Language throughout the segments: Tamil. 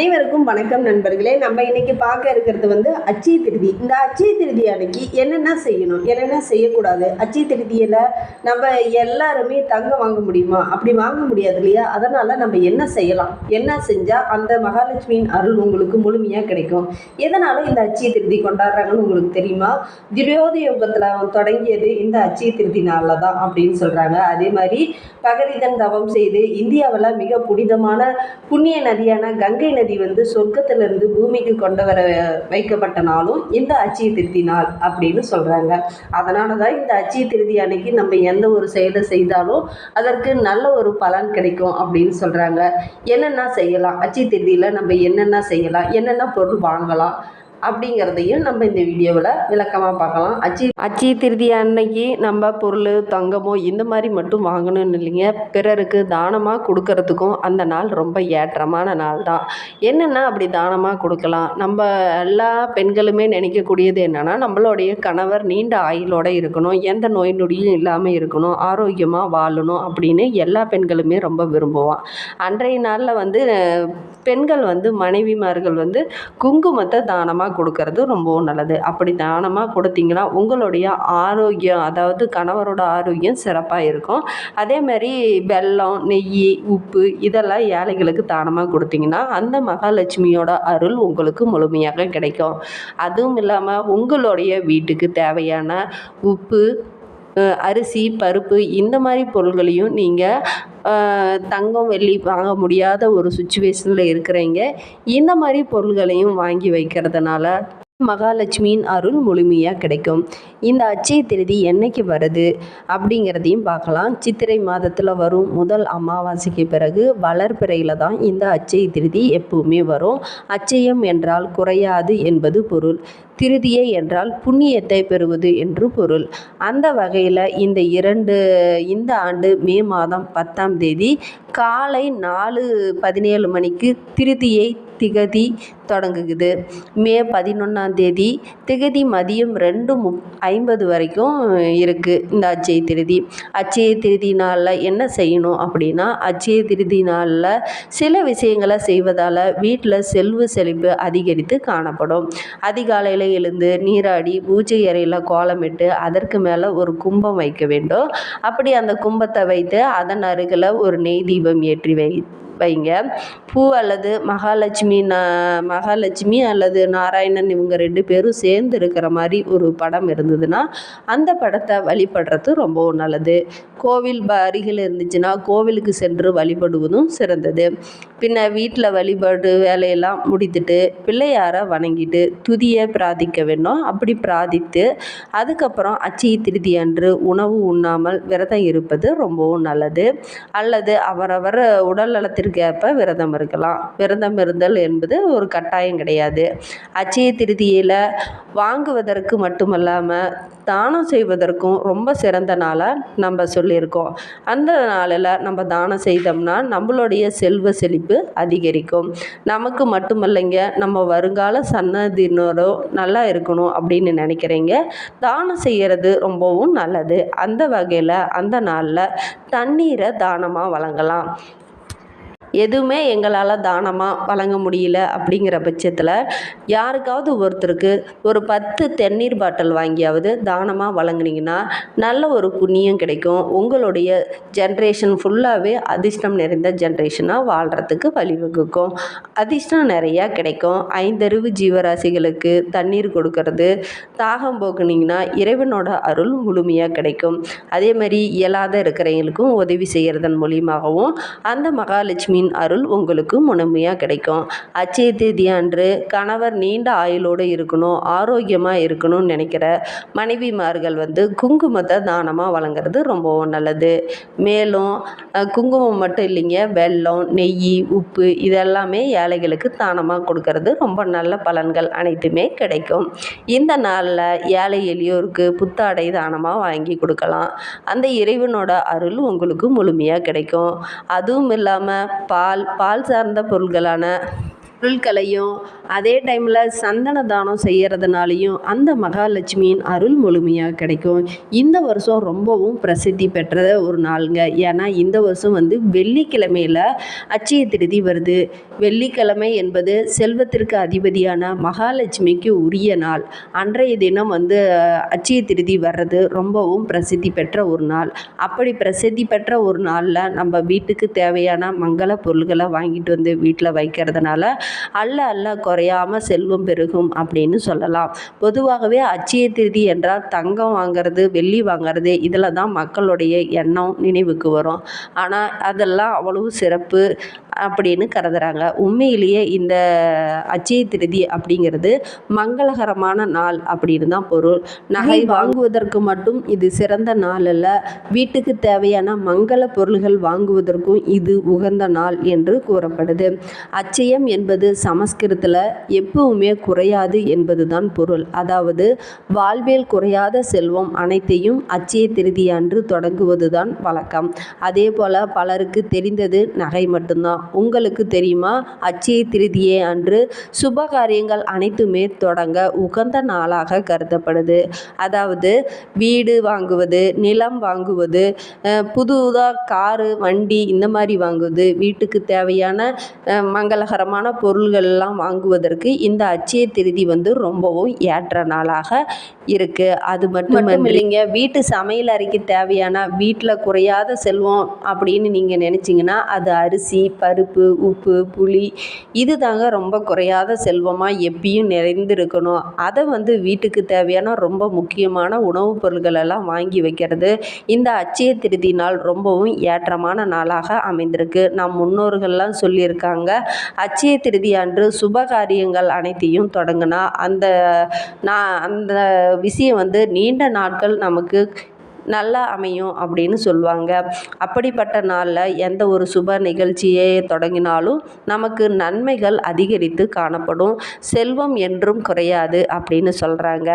அனைவருக்கும் வணக்கம் நண்பர்களே. நம்ம இன்னைக்கு பார்க்க இருக்கிறது வந்து அச்சய திருதி. இந்த அச்சய திருதி அன்னைக்கு என்னென்ன செய்யணும்? என்னென்ன செய்யக்கூடாது? அச்சய திருதியில் நம்ம எல்லாருமே தங்கம் வாங்க முடியுமா? அப்படி வாங்க முடியாது இல்லையா? அதனால் நம்ம என்ன செய்யலாம்? என்ன செஞ்சால் அந்த மகாலட்சுமியின் அருள் உங்களுக்கு முழுமையாக கிடைக்கும்? எதனால் இந்த அச்சய திருதி கொண்டாடுறாங்கன்னு உங்களுக்கு தெரியுமா? துரியோதய யுகத்தில் தொடங்கியது இந்த அச்சய திருதி நாளில் தான் அப்படின்னு சொல்கிறாங்க அதே மாதிரி பகரிதன் தவம் செய்து இந்தியாவில் மிக புனிதமான புண்ணிய நதியான கங்கை நதி வந்து சொர்க்கத்திலிருந்து பூமிக்கு கொண்டு வர வைக்கப்பட்ட நாளும் இந்த அச்சய திருதி நாள் அப்படின்னு சொல்கிறாங்க அதனால தான் இந்த அச்சய திருதி அன்னைக்கு நம்ம எந்த ஒரு செயலை செய்தாலும் அதற்கு நல்ல ஒரு பலன் கிடைக்கும் அப்படின்னு சொல்கிறாங்க என்னென்ன செய்யலாம்? அச்சய திருதியில் நம்ம என்னென்ன செய்யலாம்? என்னென்ன பொருள் வாங்கலாம்? அப்படிங்கிறதையும் நம்ம இந்த வீடியோவில் விளக்கமாக பார்க்கலாம். அச்சி அச்சி திருதியா அன்னைக்கு நம்ம பொருள் தங்கமோ இந்த மாதிரி மட்டும் வாங்கணும்னு இல்லைங்க. பிறருக்கு தானமாக கொடுக்கறதுக்கும் அந்த நாள் ரொம்ப ஏற்றமான நாள் தான். என்னென்னா அப்படி தானமாக கொடுக்கலாம். நம்ம எல்லா பெண்களுமே நினைக்கக்கூடியது என்னென்னா நம்மளுடைய கணவர் நீண்ட ஆயுளோடு இருக்கணும். எந்த நோய் நொடியும் இல்லாமல் இருக்கணும். ஆரோக்கியமாக வாழணும் அப்படின்னு எல்லா பெண்களுமே ரொம்ப விரும்புவான். அன்றைய நாளில் வந்து பெண்கள் வந்து மனைவிமார்கள் வந்து குங்குமத்தை தானமாக கொடுக்கறது ரொம்பவும் நல்லது. அப்படி தானமாக கொடுத்தீங்கன்னா உங்களுடைய ஆரோக்கியம் அதாவது கணவரோட ஆரோக்கியம் சிறப்பாக இருக்கும். அதே மாதிரி வெல்லம் நெய் உப்பு இதெல்லாம் ஏழைகளுக்கு தானமாக கொடுத்தீங்கன்னா அந்த மகாலட்சுமியோட அருள் உங்களுக்கு முழுமையாக கிடைக்கும். அதுவும் இல்லாமல் உங்களுடைய வீட்டுக்கு தேவையான உப்பு அரிசி பருப்பு இந்த மாதிரி பொருள்களையும் நீங்கள் தங்கம் வெள்ளி வாங்க முடியாத ஒரு சுச்சுவேஷனில் இருக்கிறீங்க. இந்த மாதிரி பொருள்களையும் வாங்கி வைக்கிறதுனால மகாலட்சுமியின் அருள் முழுமையாக கிடைக்கும். இந்த அச்சய திருதி என்னைக்கு வருது அப்படிங்கிறதையும் பார்க்கலாம். சித்திரை மாதத்தில் வரும் முதல் அமாவாசைக்கு பிறகு வளர்பிறையில் தான் இந்த அச்சய திருதி எப்பவுமே வரும். அச்சயம் என்றால் குறையாது என்பது பொருள். திருதியை என்றால் புண்ணியத்தை பெறுவது என்று பொருள். அந்த வகையில் இந்த இரண்டு இந்த ஆண்டு மே மாதம் பத்தாம் தேதி காலை நாலு பதினேழு மணிக்கு திருதியை திகதி தொடங்குகுது மே பதினொன்றாம் தேதி திகதி மதியம் ரெண்டு மு ஐம்பது வரைக்கும் இருக்குது இந்த அச்சய திருதி. அச்சய திருதி நாளில் என்ன செய்யணும் அப்படின்னா அச்சய திருதி நாளில் சில விஷயங்களை செய்வதால் வீட்டில் செல்வ செழிப்பு அதிகரித்து காணப்படும். அதிகாலையில் எழுந்து நீராடி பூஜை அறையில் கோலமிட்டு அதற்கு மேலே ஒரு கும்பம் வைக்க வேண்டும். அப்படி அந்த கும்பத்தை வைத்து அதன் அருகில் ஒரு நெய் தீபம் ஏற்றி வை வைங்க. பூ அல்லது மகாலட்சுமி மகாலட்சுமி அல்லது நாராயணன் இவங்க ரெண்டு பேரும் சேர்ந்து இருக்கிற மாதிரி ஒரு படம் இருந்ததுன்னா அந்த படத்தை வழிபடுறது ரொம்பவும் நல்லது. கோவில் அருகில் இருந்துச்சுன்னா கோவிலுக்கு சென்று வழிபடுவதும் சிறந்தது. பின்ன வீட்டில் வழிபாடு வேலையெல்லாம் முடித்துட்டு பிள்ளையாரை வணங்கிட்டு துதியை பிரார்த்திக்க வேணும். அப்படி பிரார்த்தித்து அதுக்கப்புறம் அச்சய திருதி அன்று உணவு உண்ணாமல் விரதம் இருப்பது ரொம்பவும் நல்லது. அல்லது அவரவர் உடல் நலத்திற்கு கேப்பை விரதம் இருக்கலாம். விரதம் இருந்தல் என்பது ஒரு கட்டாயம் கிடையாது. அச்சய திருதியில் வாங்குவதற்கு மட்டுமல்லாமல் தானம் செய்வதற்கும் ரொம்ப சிறந்த நாளாக நம்ம சொல்லியிருக்கோம். அந்த நாளில் நம்ம தானம் செய்தோம்னா நம்மளுடைய செல்வ செழிப்பு அதிகரிக்கும். நமக்கு மட்டுமல்லைங்க நம்ம வருங்கால சன்னதியினரும் நல்லா இருக்கணும் அப்படின்னு நினைக்கிறீங்க. தானம் செய்கிறது ரொம்பவும் நல்லது. அந்த வகையில் அந்த நாளில் தண்ணீரை தானமாக வழங்கலாம். எதுவுமே எங்களால் தானமாக வழங்க முடியல அப்படிங்கிற பட்சத்தில் யாருக்காவது ஒருத்தருக்கு ஒரு பத்து தண்ணீர் பாட்டில் வாங்கியாவது தானமாக வழங்குனீங்கன்னா நல்ல ஒரு புண்ணியம் கிடைக்கும். உங்களுடைய ஜென்ரேஷன் ஃபுல்லாகவே அதிர்ஷ்டம் நிறைந்த ஜென்ரேஷனாக வாழ்கிறதுக்கு வழிவகுக்கும். அதிர்ஷ்டம் நிறையா கிடைக்கும். ஐந்தறிவு ஜீவராசிகளுக்கு தண்ணீர் கொடுக்கறது தாகம் போக்குனீங்கன்னா இறைவனோட அருள் முழுமையாக கிடைக்கும். அதே மாதிரி இயலாத இருக்கிறவங்களுக்கும் உதவி செய்கிறதன் மூலியமாகவும் அந்த மகாலட்சுமி சுவாமியின் அருள் உங்களுக்கு முழுமையாக கிடைக்கும். அச்சய தேதி அன்று கணவர் நீண்ட ஆயுளோடு இருக்கணும் ஆரோக்கியமாக இருக்கணும்னு நினைக்கிற மனைவிமார்கள் வந்து குங்குமத்தை தானமாக வழங்குறது ரொம்பவும் நல்லது. மேலும் குங்குமம் மட்டும் இல்லைங்க வெல்லம் நெய் உப்பு இதெல்லாமே ஏழைகளுக்கு தானமாக கொடுக்கறது ரொம்ப நல்ல பலன்கள் அனைத்துமே கிடைக்கும். இந்த நாளில் ஏழை எளியோருக்கு புத்தாடை தானமாக வாங்கி கொடுக்கலாம். அந்த இறைவனோட அருள் உங்களுக்கு முழுமையாக கிடைக்கும். அதுவும் இல்லாமல் பால் பால் சார்ந்த பொருள்களான பொருட்களையும் அதே டைமில் சந்தன தானம் செய்கிறதுனாலையும் அந்த மகாலட்சுமியின் அருள் முழுமையாக கிடைக்கும். இந்த வருஷம் ரொம்பவும் பிரசித்தி பெற்ற ஒரு நாளுங்க. ஏன்னா இந்த வருஷம் வந்து வெள்ளிக்கிழமையில் அச்சய திருதி வருது. வெள்ளிக்கிழமை என்பது செல்வத்திற்கு அதிபதியான மகாலட்சுமிக்கு உரிய நாள். அன்றைய தினம் வந்து அச்சய திருதி வர்றது ரொம்பவும் பிரசித்தி பெற்ற ஒரு நாள். அப்படி பிரசித்தி பெற்ற ஒரு நாளில் நம்ம வீட்டுக்கு தேவையான மங்கள பொருள்களை வாங்கிட்டு வந்து வீட்டில் வைக்கிறதுனால அல்ல அல்ல குறையாம செல்வம் பெருகும் அப்படின்னு சொல்லலாம். பொதுவாகவே அட்சய திருதி என்றால் தங்கம் வாங்குறது வெள்ளி வாங்குறது இதில் தான் மக்களுடைய எண்ணம் நினைவுக்கு வரும். ஆனால் அதெல்லாம் அவ்வளவு சிறப்பு அப்படின்னு கருதுகிறாங்க உண்மையிலேயே இந்த அட்சய திருதி அப்படிங்கிறது மங்களகரமான நாள் அப்படின்னு தான் பொருள். நகை வாங்குவதற்கு மட்டும் இது சிறந்த நாள் அல்ல. வீட்டுக்கு தேவையான மங்கள பொருள்கள் வாங்குவதற்கும் இது உகந்த நாள் என்று கூறப்படுது. அச்சயம் என்பது சமஸ்கிருதத்தில் எப்பவுமே குறையாது என்பதுதான் பொருள். அதாவது வாழ்வில் குறையாத செல்வம் அனைத்தையும் அச்சய திருதி அன்று தொடங்குவது தான் வழக்கம். அதே போல் பலருக்கு தெரிந்தது நகை மட்டும்தான். உங்களுக்கு தெரியுமா? அச்சய திருதியே அன்று சுப காரியங்கள் அனைத்துமே தொடங்க உகந்த நாளாக கருதப்படுது. அதாவது வீடு வாங்குவது நிலம் வாங்குவது புதுதாக காரு வண்டி இந்த மாதிரி வாங்குவது வீட்டுக்கு தேவையான மங்களகரமான பொருள்கள் எல்லாம் வாங்குவதற்கு இந்த அச்சய திருதி வந்து ரொம்பவும் ஏற்ற நாளாக இருக்குது அது மட்டும் இல்லைங்க வீட்டு சமையல் அறைக்கு தேவையான வீட்டில் குறையாத செல்வம் அப்படின்னு நீங்கள் நினச்சிங்கன்னா அது அரிசி பருப்பு உப்பு புளி இது தாங்க ரொம்ப குறையாத செல்வமாக எப்பயும் நிறைந்திருக்கணும். அதை வந்து வீட்டுக்கு தேவையான ரொம்ப முக்கியமான உணவுப் பொருள்கள் எல்லாம் வாங்கி வைக்கிறது இந்த அச்சய திருதி நாள் ரொம்பவும் ஏற்றமான நாளாக அமைந்திருக்கு. நம் முன்னோர்கள்லாம் சொல்லியிருக்காங்க அச்சய திருதி அன்று சுப காரியங்கள் அனைத்தையும் தொடங்கினா அந்த நான் அந்த விஷயம் வந்து நீண்ட நாட்கள் நமக்கு நல்லா அமையும் அப்படின்னு சொல்லுவாங்க. அப்படிப்பட்ட நாளில் எந்த ஒரு சுப நிகழ்ச்சியை தொடங்கினாலும் நமக்கு நன்மைகள் அதிகரித்து காணப்படும். செல்வம் என்றும் குறையாது அப்படின்னு சொல்கிறாங்க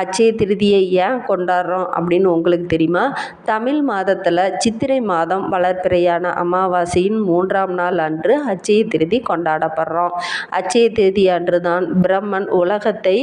அச்சய திருதியை ஏன் கொண்டாடுறோம் அப்படின்னு உங்களுக்கு தெரியுமா? தமிழ் மாதத்தில் சித்திரை மாதம் வளர்ப்பிறையான அமாவாசையின் மூன்றாம் நாள் அன்று அச்சய திருதி கொண்டாடப்படுறோம். அச்சய திருதி அன்று தான் பிரம்மன் உலகத்தை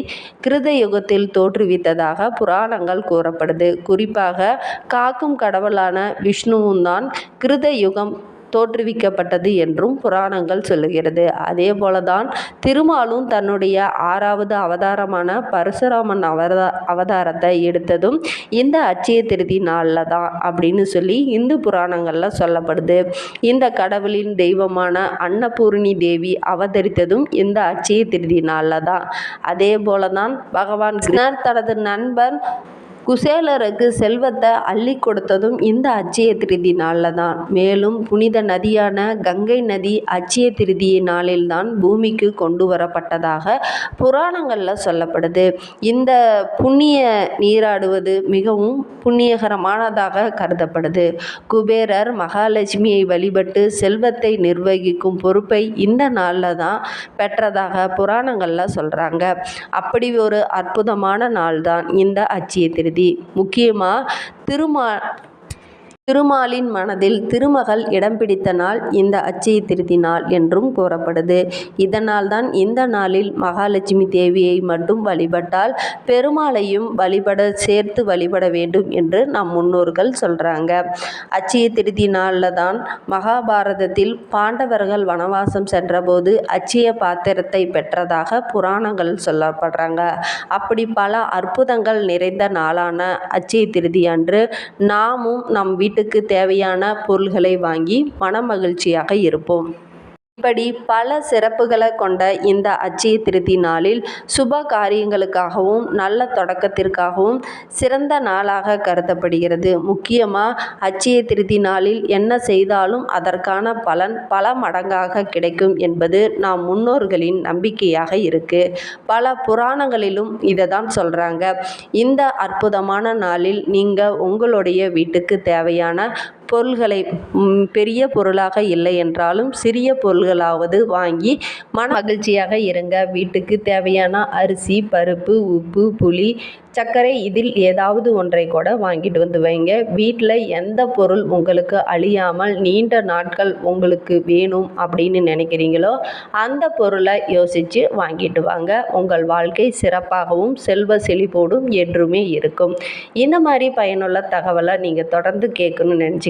கிருத யுகத்தில் தோற்றுவித்ததாக புராணங்கள் கூறப்படுது. குறிப்பாக காக்கும் கடவுளான விஷ்ணுவும் தான் கிருத யுகம் தோற்றுவிக்கப்பட்டது என்றும் புராணங்கள் சொல்லுகிறது. அதே போலதான் திருமாலும் தன்னுடைய ஆறாவது அவதாரமான பரசுராமன் அவதா அவதாரத்தை எடுத்ததும் இந்த அச்சய திருதி நாளில் தான் அப்படின்னு சொல்லி இந்து புராணங்களில் சொல்லப்படுது. இந்த கடவுளின் தெய்வமான அன்னபூரணி தேவி அவதரித்ததும் இந்த அச்சய திருதி நாளில் தான் அதே போல தான் பகவான் கிருஷ்ணர் தனது நண்பன் குசேலருக்கு செல்வத்தை அள்ளி கொடுத்ததும் இந்த அச்சய திருதி நாளில் தான் மேலும் புனித நதியான கங்கை நதி அச்சய திருதி நாளில்தான் பூமிக்கு கொண்டு வரப்பட்டதாக புராணங்களில் சொல்லப்படுது. இந்த புண்ணிய நீராடுவது மிகவும் புண்ணியகரமானதாக கருதப்படுது. குபேரர் மகாலட்சுமியை வழிபட்டு செல்வத்தை நிர்வகிக்கும் பொறுப்பை இந்த நாளில் தான் பெற்றதாக புராணங்களில் சொல்கிறாங்க அப்படி ஒரு அற்புதமான நாள் தான் இந்த அச்சய திருதி முக்கியமாக திருமா திருமாலின் மனதில் திருமகள் இடம் பிடித்த நாள் இந்த அச்சய திருதி நாள் என்றும் கூறப்படுது. இதனால் தான் இந்த நாளில் மகாலட்சுமி தேவியை மட்டும் வழிபட்டால் பெருமாளையும் வழிபட சேர்த்து வழிபட வேண்டும் என்று நம் முன்னோர்கள் சொல்கிறாங்க அச்சய திருதி நாளில் தான் மகாபாரதத்தில் பாண்டவர்கள் வனவாசம் சென்றபோது அச்சய பாத்திரத்தை பெற்றதாக புராணங்கள் சொல்லப்படுறாங்க. அப்படி பல அற்புதங்கள் நிறைந்த நாளான அச்சய திருதி அன்று நாமும் நம் வீட்டுக்கு தேவையான பொருள்களை வாங்கி மனமகிழ்ச்சியாக இருப்போம். இப்படி பல சிறப்புகளை கொண்ட இந்த அச்சய திருத்தி நாளில் சுப காரியங்களுக்காகவும் நல்ல தொடக்கத்திற்காகவும் சிறந்த நாளாக கருதப்படுகிறது. முக்கியமாக அச்சய திருத்தி நாளில் என்ன செய்தாலும் அதற்கான பலன் பல மடங்காக கிடைக்கும் என்பது நாம் முன்னோர்களின் நம்பிக்கையாக இருக்குது பல புராணங்களிலும் இதை தான் சொல்கிறாங்க இந்த அற்புதமான நாளில் நீங்கள் உங்களுடைய வீட்டுக்கு தேவையான பொருள்களை பெரிய பொருளாக இல்லை என்றாலும் சிறிய பொருள்களாவது வாங்கி மன மகிழ்ச்சியாக இருங்க. வீட்டுக்கு தேவையான அரிசி பருப்பு உப்பு புளி சர்க்கரை இதில் ஏதாவது ஒன்றை கூட வாங்கிட்டு வந்து வைங்க. வீட்டில் எந்த பொருள் உங்களுக்கு அழியாமல் நீண்ட நாட்கள் உங்களுக்கு வேணும் அப்படின்னு நினைக்கிறீங்களோ அந்த பொருளை யோசித்து வாங்கிட்டு வாங்க. உங்கள் வாழ்க்கை சிறப்பாகவும் செல்வ செழிப்போடும் என்றுமே இருக்கும். இந்த மாதிரி பயனுள்ள தகவலை நீங்கள் தொடர்ந்து கேட்கணும்னு